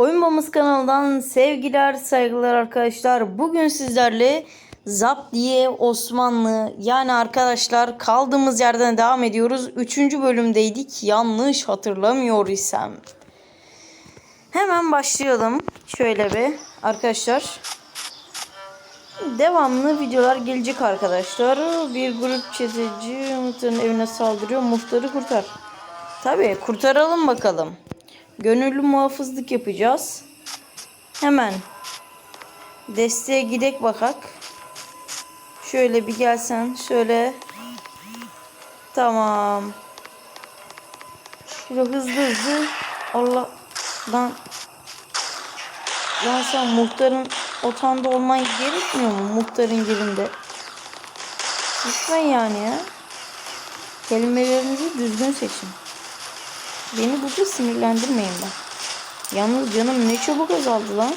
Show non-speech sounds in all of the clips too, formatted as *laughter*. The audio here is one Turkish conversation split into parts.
Oyun Bombası kanalından sevgiler saygılar arkadaşlar. Bugün sizlerle Zap diye Osmanlı yani arkadaşlar kaldığımız yerden devam ediyoruz. Üçüncü bölümdeydik yanlış hatırlamıyor isem. Hemen başlayalım. Şöyle bir arkadaşlar. Devamlı videolar gelecek arkadaşlar. Bir grup çeteci muhtarın evine saldırıyor. Muhtarı kurtar. Tabii kurtaralım bakalım. Gönüllü muhafızlık yapacağız. Hemen desteğe gidek bakak. Şöyle bir gelsen. Şöyle. Tamam. Şöyle hızlı hızlı. Allah lan. Sen muhtarın otağında olman gerekmiyor mu? Muhtarın yerinde. Lütfen yani ya. Kelimelerinizi düzgün seçin. Beni burada sinirlendirmeyin ben. Yalnız canım ne çabuk azaldı lan.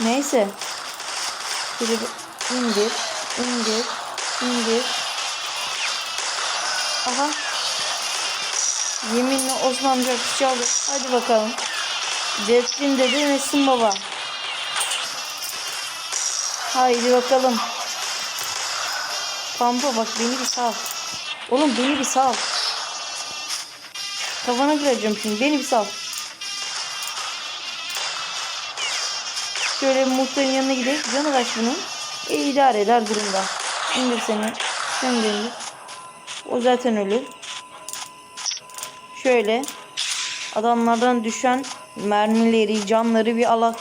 Neyse. Şöyle indir, indir, indir. Aha. Yeminle Osman amca çaldı. Hadi bakalım. Cetrin dedi Nesin baba. Haydi bakalım. Pampa bak beni bir sal. Oğlum beni bir sal. Kafana gireceğim şimdi. Beni bir sal. Şöyle muhtarın yanına gidelim. Canı kaç bunun? E, idare eder durumda. İndir seni. Sen de indir. O zaten ölü. Şöyle. Adamlardan düşen mermileri, canları bir alak.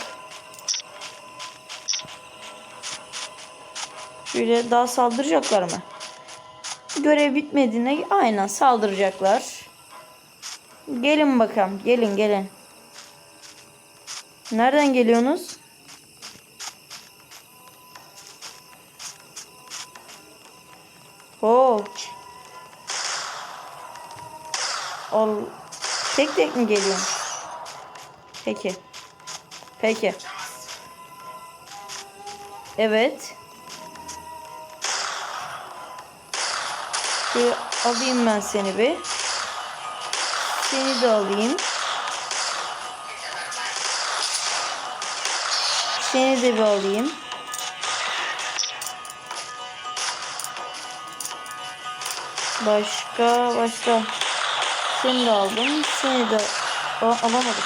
Şöyle daha saldıracaklar mı? Görev bitmediğine aynen saldıracaklar. Gelin bakalım. Gelin gelin. Nereden geliyorsunuz? Oo. Ol. Tek tek mi geliyorsun? Peki. Peki. Evet. Şöyle alayım ben seni bir. Seni de alayım. Seni de bir alayım. Başka başka. Seni de aldım. Seni de Aa, alamadım.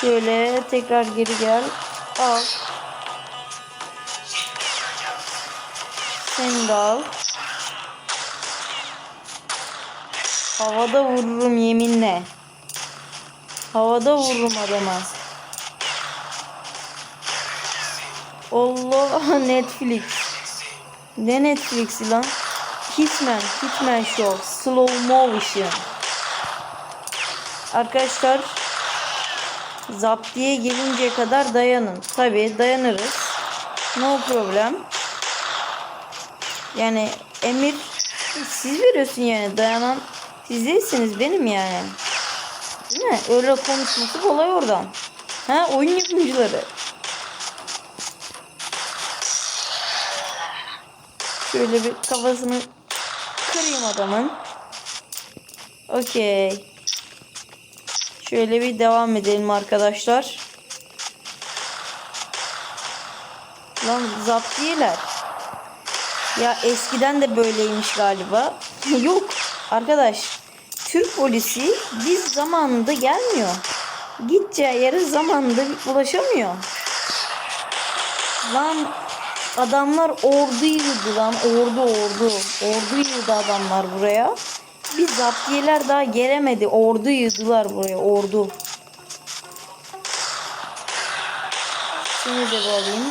Şöyle tekrar geri gel. Al. Seni de al. Havada vururum yeminle. Havada vururum adama. Allah *laughs* Netflix. Ne Netflix'i lan? Hitman, Hitman Show, Slow Motion. Arkadaşlar Zaptiye gelinceye kadar dayanın. Tabi dayanırız. No problem. Yani emir siz veriyorsun yani dayanan siz değilsiniz benim yani. Değil mi? Öyle konuşması kolay oradan. Ha oyun yapımcıları. Şöyle bir kafasını kırayım adamın. Okey. Şöyle bir devam edelim arkadaşlar. Lan zaptiyeler. Ya eskiden de böyleymiş galiba. *laughs* Yok arkadaş. Türk polisi biz zamanında gelmiyor. Gideceği yere zamanında ulaşamıyor. Lan adamlar ordu yığdı lan ordu ordu. Ordu yığdı adamlar buraya. Biz zaptiyeler daha gelemedi. Ordu yığdılar buraya ordu. Seni de bir alayım.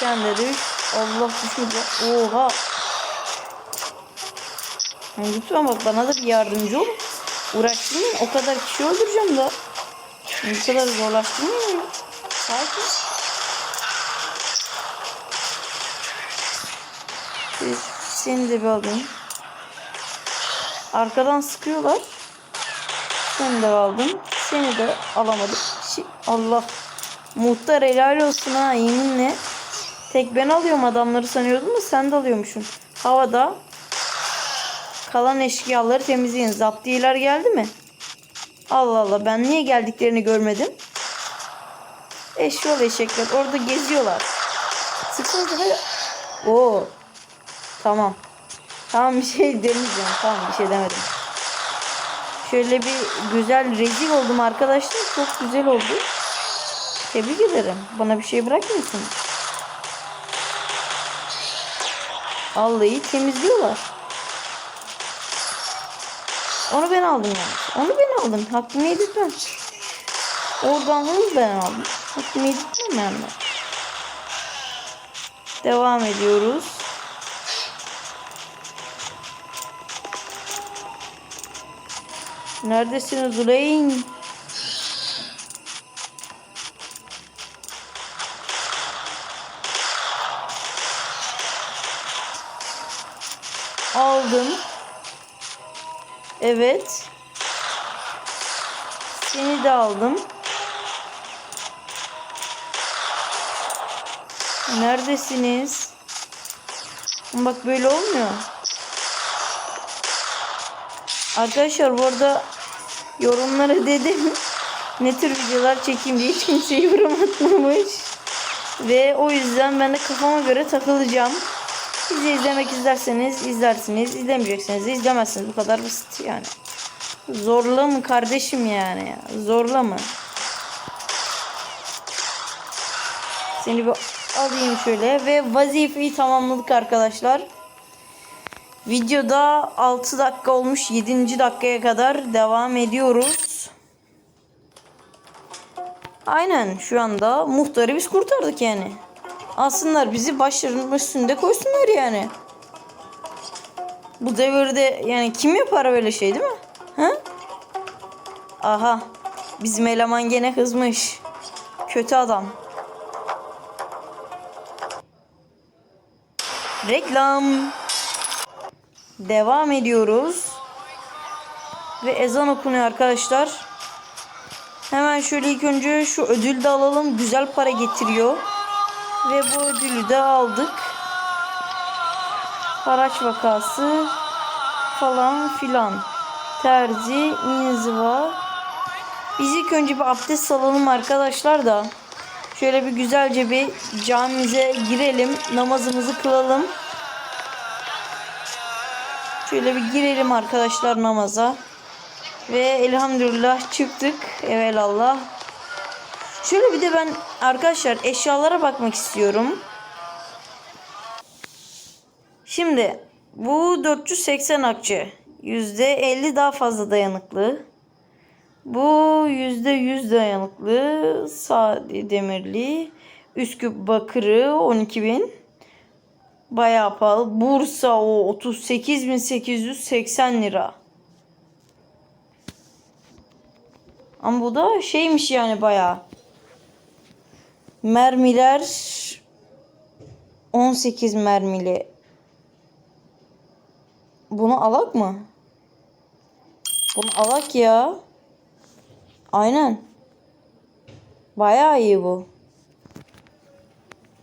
Sen de düş. Allah düşürdü. Oha. Yani lütfen bak bana da bir yardımcı ol. Uğraştırmayın. O kadar kişi öldüreceğim da. Bu kadar zorlaştırmayın. Sakin. Seni de bir alayım. Arkadan sıkıyorlar. Seni de aldım. Seni de alamadım. Allah. Muhtar helal olsun ha yeminle. Tek ben alıyorum adamları sanıyordum da sen de alıyormuşsun. Havada Kalan eşkıyaları temizleyin. Zaptiyeler geldi mi? Allah Allah ben niye geldiklerini görmedim. Eşyol eşekler orada geziyorlar. Sıkıntı da... Oo. Tamam. Tamam bir şey demeyeceğim. Tamam bir şey demedim. Şöyle bir güzel rezil oldum arkadaşlar. Çok güzel oldu. Tebrik ederim. Bana bir şey bırakmıyorsun. Vallahi temizliyorlar. Onu ben aldım yani. Onu ben aldım. Hakkımı yedirtmem. Organları ben aldım. Hakkımı yedirtmem yani. Devam ediyoruz. Neredesiniz uleyn? Evet. Seni de aldım. Neredesiniz? Bak böyle olmuyor. Arkadaşlar bu arada yorumlara dedim ne tür videolar çekeyim diye hiç kimse yorum atmamış. Ve o yüzden ben de kafama göre takılacağım. Bizi izlemek isterseniz izlersiniz. izlemeyecekseniz izlemezsiniz. Bu kadar basit yani. Zorla mı kardeşim yani? ya? Zorla mı? Seni bir alayım şöyle ve vazifeyi tamamladık arkadaşlar. Videoda 6 dakika olmuş. 7. dakikaya kadar devam ediyoruz. Aynen şu anda muhtarı biz kurtardık yani. Alsınlar bizi başlarının üstünde koysunlar yani. Bu devirde yani kim yapar böyle şey değil mi? Ha? Aha. Bizim eleman gene kızmış. Kötü adam. Reklam. Devam ediyoruz. Ve ezan okunuyor arkadaşlar. Hemen şöyle ilk önce şu ödül de alalım. Güzel para getiriyor. Ve bu ödülü de aldık. Haraç vakası falan filan. Terzi, inziva. Biz ilk önce bir abdest alalım arkadaşlar da. Şöyle bir güzelce bir camimize girelim. Namazımızı kılalım. Şöyle bir girelim arkadaşlar namaza. Ve elhamdülillah çıktık. Evelallah. Şöyle bir de ben arkadaşlar eşyalara bakmak istiyorum. Şimdi bu 480 akçe. %50 daha fazla dayanıklı. Bu %100 dayanıklı. Sade demirli. Üsküp bakırı 12.000. Bayağı pahalı. Bursa o 38.880 lira. Ama bu da şeymiş yani bayağı. Mermiler 18 mermili. Bunu alak mı? Bunu alak ya. Aynen. Bayağı iyi bu.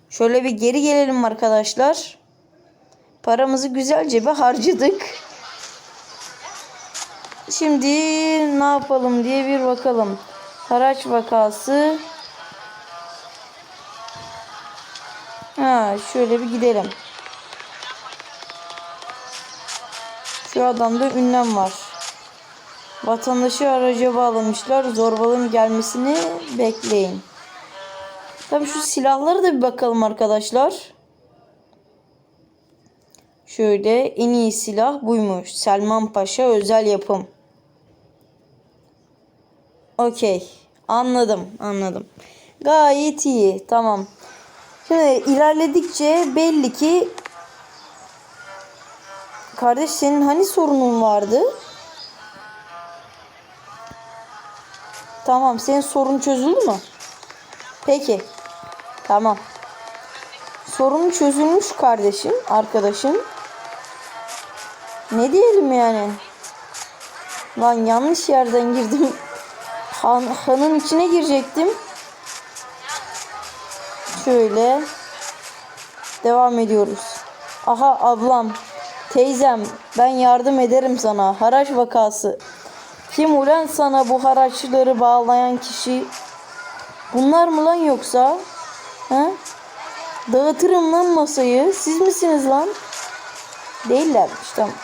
Şöyle bir geri gelelim arkadaşlar. Paramızı güzelce bir harcadık. Şimdi ne yapalım diye bir bakalım. Haraç vakası. Ha, şöyle bir gidelim. Şu adamda ünlem var. Vatandaşı araca bağlamışlar. Zorbalığın gelmesini bekleyin. Tabii şu silahlara da bir bakalım arkadaşlar. Şöyle en iyi silah buymuş. Selman Paşa özel yapım. Okey. Anladım. Anladım. Gayet iyi. Tamam. Şimdi ilerledikçe belli ki kardeş senin hani sorunun vardı? Tamam. Senin sorun çözüldü mü? Peki. Tamam. Sorun çözülmüş kardeşim, arkadaşım. Ne diyelim yani? Lan yanlış yerden girdim. Han, hanın içine girecektim. Şöyle. Devam ediyoruz. Aha ablam. Teyzem ben yardım ederim sana. Haraç vakası. Kim ulan sana bu haraçları bağlayan kişi? Bunlar mı lan yoksa? He? Dağıtırım lan masayı. Siz misiniz lan? Değillermiş tamam.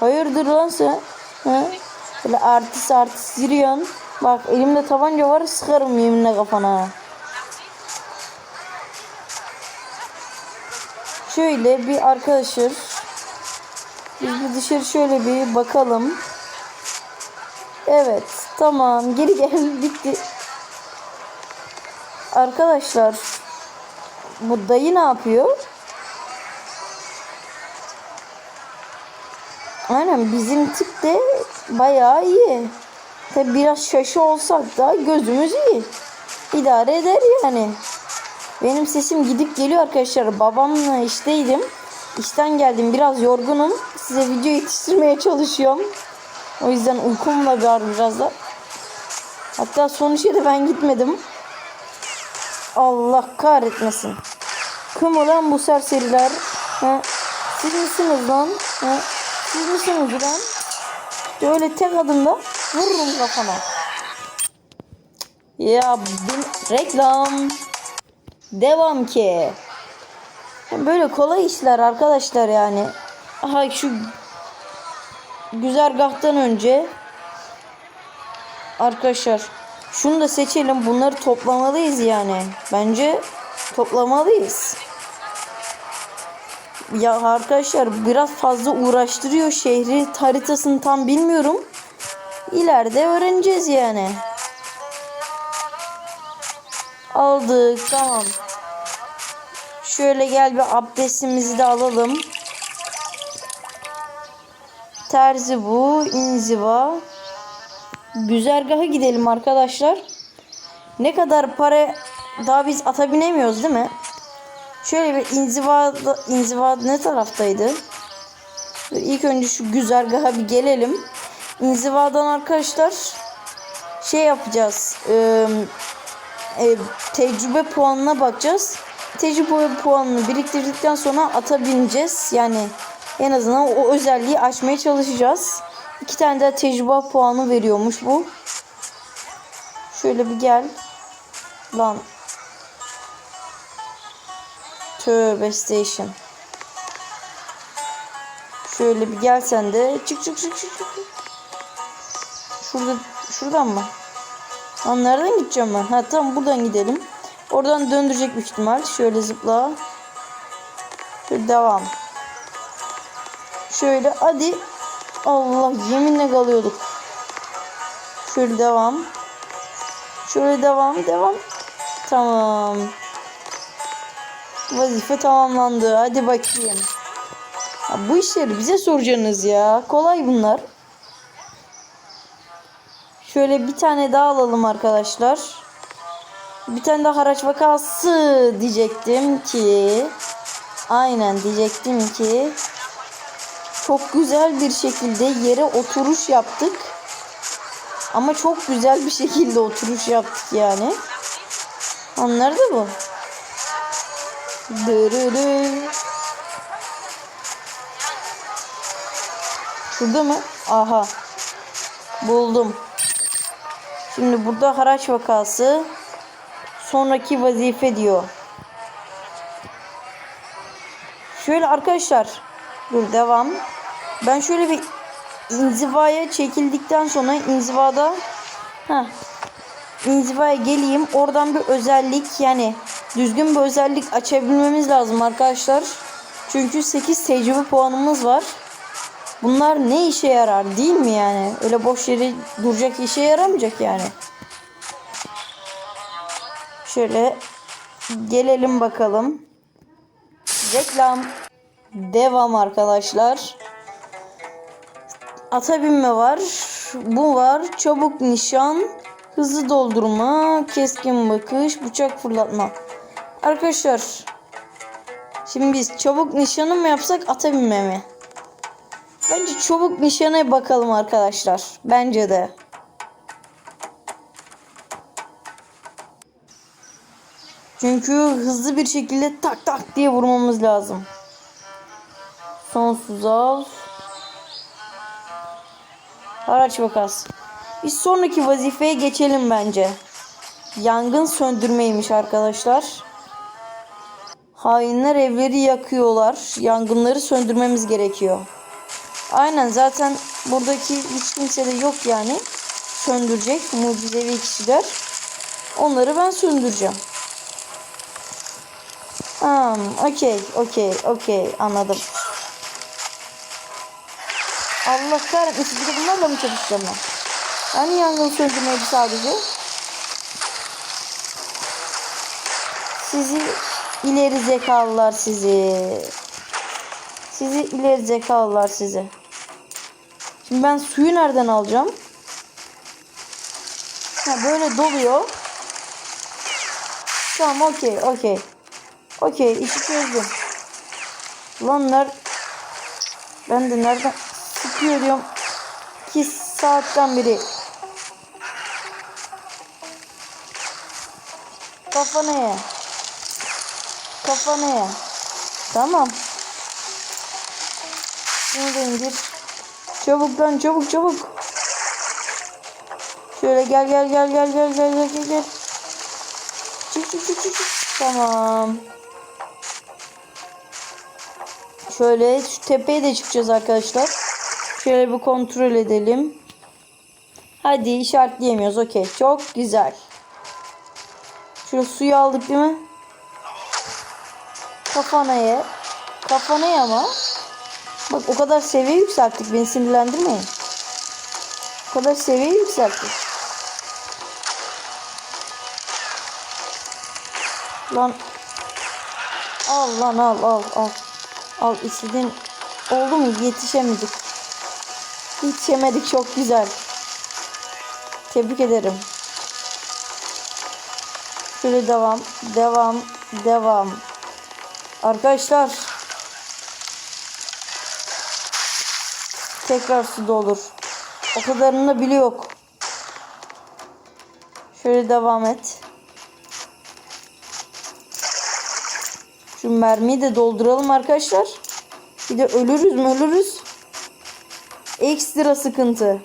Hayırdır lan sen? He? Böyle artist artist yürüyorsun. Bak elimde tabanca var sıkarım yeminle kafana. Şöyle bir arkadaşlar. Biz bir dışarı şöyle bir bakalım. Evet tamam geri gel *laughs* bitti. Arkadaşlar bu dayı ne yapıyor? Aynen bizim tip de bayağı iyi. Tabi biraz şaşı olsak da gözümüz iyi. İdare eder yani. Benim sesim gidip geliyor arkadaşlar. Babamla işteydim. İşten geldim biraz yorgunum. Size video yetiştirmeye çalışıyorum. O yüzden uykum da var biraz da. Hatta sonuçta da ben gitmedim. Allah kahretmesin. Kim olan bu serseriler? Ha? Siz misiniz lan? Ha? Siz misiniz lan? İşte öyle tek adımda vururum kafana. Ya bin... reklam. Devam ki. Böyle kolay işler arkadaşlar yani. Aha şu güzergahtan önce arkadaşlar şunu da seçelim. Bunları toplamalıyız yani. Bence toplamalıyız. Ya arkadaşlar biraz fazla uğraştırıyor şehri haritasını tam bilmiyorum. İleride öğreneceğiz yani. Aldık tamam. Şöyle gel bir abdestimizi de alalım. Terzi bu. inziva. Güzergaha gidelim arkadaşlar. Ne kadar para daha biz ata binemiyoruz değil mi? Şöyle bir inziva inziva ne taraftaydı? Böyle ilk önce şu güzergaha bir gelelim. İnzivadan arkadaşlar şey yapacağız. Ee, e, tecrübe puanına bakacağız. Tecrübe puanını biriktirdikten sonra ata bineceğiz. Yani en azından o özelliği açmaya çalışacağız. İki tane de tecrübe puanı veriyormuş bu. Şöyle bir gel. Lan. Tövbe station. Şöyle bir gel sen de. Çık çık çık. çık. Şurada şuradan mı? Lan nereden gideceğim ben? Ha tamam buradan gidelim. Oradan döndürecek büyük ihtimal. Şöyle zıpla. Şöyle devam. Şöyle hadi. Allah yeminle kalıyorduk. Şöyle devam. Şöyle devam devam. Tamam. Vazife tamamlandı. Hadi bakayım. Ya bu işleri bize soracaksınız ya. Kolay bunlar. Şöyle bir tane daha alalım arkadaşlar. Bir tane daha haraç vakası diyecektim ki. Aynen diyecektim ki. Çok güzel bir şekilde yere oturuş yaptık. Ama çok güzel bir şekilde oturuş yaptık yani. Anlar da bu. Dırırı. Şurada mı? Aha. Buldum. Şimdi burada haraç vakası. Sonraki vazife diyor. Şöyle arkadaşlar. Dur devam. Ben şöyle bir inzivaya çekildikten sonra inzivada ha inzivaya geleyim. Oradan bir özellik yani düzgün bir özellik açabilmemiz lazım arkadaşlar. Çünkü 8 tecrübe puanımız var. Bunlar ne işe yarar değil mi yani? Öyle boş yere duracak işe yaramayacak yani. Şöyle gelelim bakalım. Reklam. Devam arkadaşlar. Ata binme var. Bu var. Çabuk nişan. Hızlı doldurma. Keskin bakış. Bıçak fırlatma. Arkadaşlar. Şimdi biz çabuk nişanı mı yapsak ata binme mi? Bence çabuk nişana bakalım arkadaşlar. Bence de. Çünkü hızlı bir şekilde tak tak diye vurmamız lazım. Sonsuz av. Araç vakası. Bir sonraki vazifeye geçelim bence. Yangın söndürmeymiş arkadaşlar. Hainler evleri yakıyorlar. Yangınları söndürmemiz gerekiyor. Aynen zaten buradaki hiç kimse de yok yani. Söndürecek mucizevi kişiler. Onları ben söndüreceğim. Hmm, okey, okey, okey. Anladım. Allah kahretmesin. Bir de bunlarla mı çalışacağım ben? Hani yangın söndürmeydi sadece? Sizi ileri zekalılar sizi. Sizi ileri zekalılar sizi. Şimdi ben suyu nereden alacağım? Ha böyle doluyor. Tamam okey okey. Okey işi çözdüm. Lan. Ben de nereden sıkıyor diyorum. 2 saatten beri. Kafana ye. Kafana ye. Tamam. Da indir. Çabuk lan çabuk çabuk. Şöyle gel gel gel gel gel gel gel gel gel. Çık çık çık çık. Tamam. Şöyle şu tepeye de çıkacağız arkadaşlar. Şöyle bir kontrol edelim. Hadi işaretleyemiyoruz. Okey. Çok güzel. Şöyle suyu aldık değil mi? Kafana ye. Kafana ye ama. Bak o kadar seviye yükselttik. Beni sinirlendirmeyin. O kadar seviye yükselttik. Lan. Al lan al al al. Al istediğin oldu mu yetişemedik. Yetişemedik çok güzel. Tebrik ederim. Şöyle devam, devam, devam. Arkadaşlar. Tekrar su dolur. O kadarını da bile yok. Şöyle devam et. Şu mermiyi de dolduralım arkadaşlar. Bir de ölürüz mü ölürüz. Ekstra sıkıntı.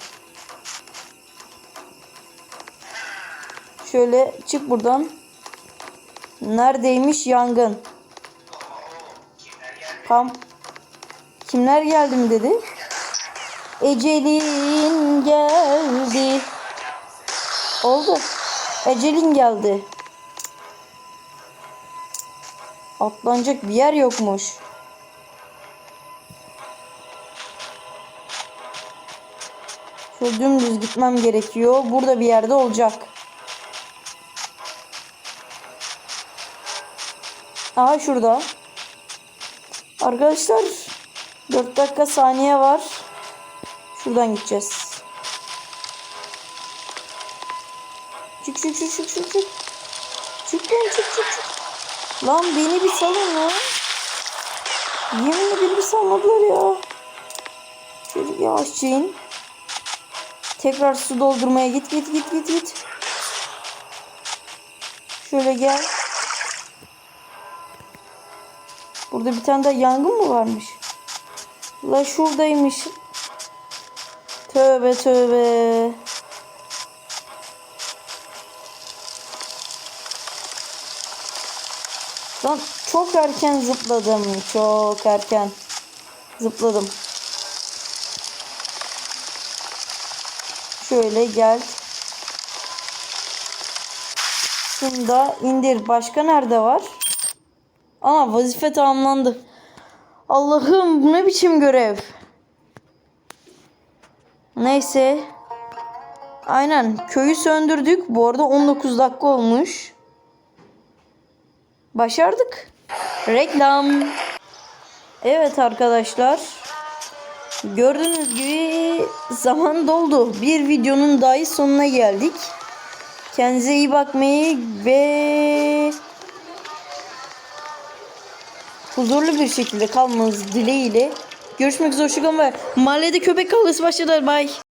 Şöyle çık buradan. Neredeymiş yangın? Kam Kimler geldi mi dedi? Ecelin geldi. Oldu. Ecelin geldi. Atlanacak bir yer yokmuş. Şöyle dümdüz gitmem gerekiyor. Burada bir yerde olacak. Aha şurada. Arkadaşlar 4 dakika saniye var. Şuradan gideceğiz. Çık çık çık çık çık çık. Çık lan çık çık çık. Lan beni bir salın lan. Yeminle beni bir salmadılar ya. Şöyle yavaşça in. Tekrar su doldurmaya git git git git git. Şöyle gel. Burada bir tane daha yangın mı varmış? La şuradaymış. Tövbe tövbe. Lan çok erken zıpladım. Çok erken zıpladım. Şöyle gel. Şunu da indir. Başka nerede var? Aa vazife tamamlandı. Allah'ım bu ne biçim görev? Neyse. Aynen köyü söndürdük. Bu arada 19 dakika olmuş. Başardık. Reklam. Evet arkadaşlar. Gördüğünüz gibi zaman doldu. Bir videonun dahi sonuna geldik. Kendinize iyi bakmayı ve huzurlu bir şekilde kalmanız dileğiyle. Görüşmek üzere. Hoşçakalın ve mahallede köpek kavgası başladı. Bye.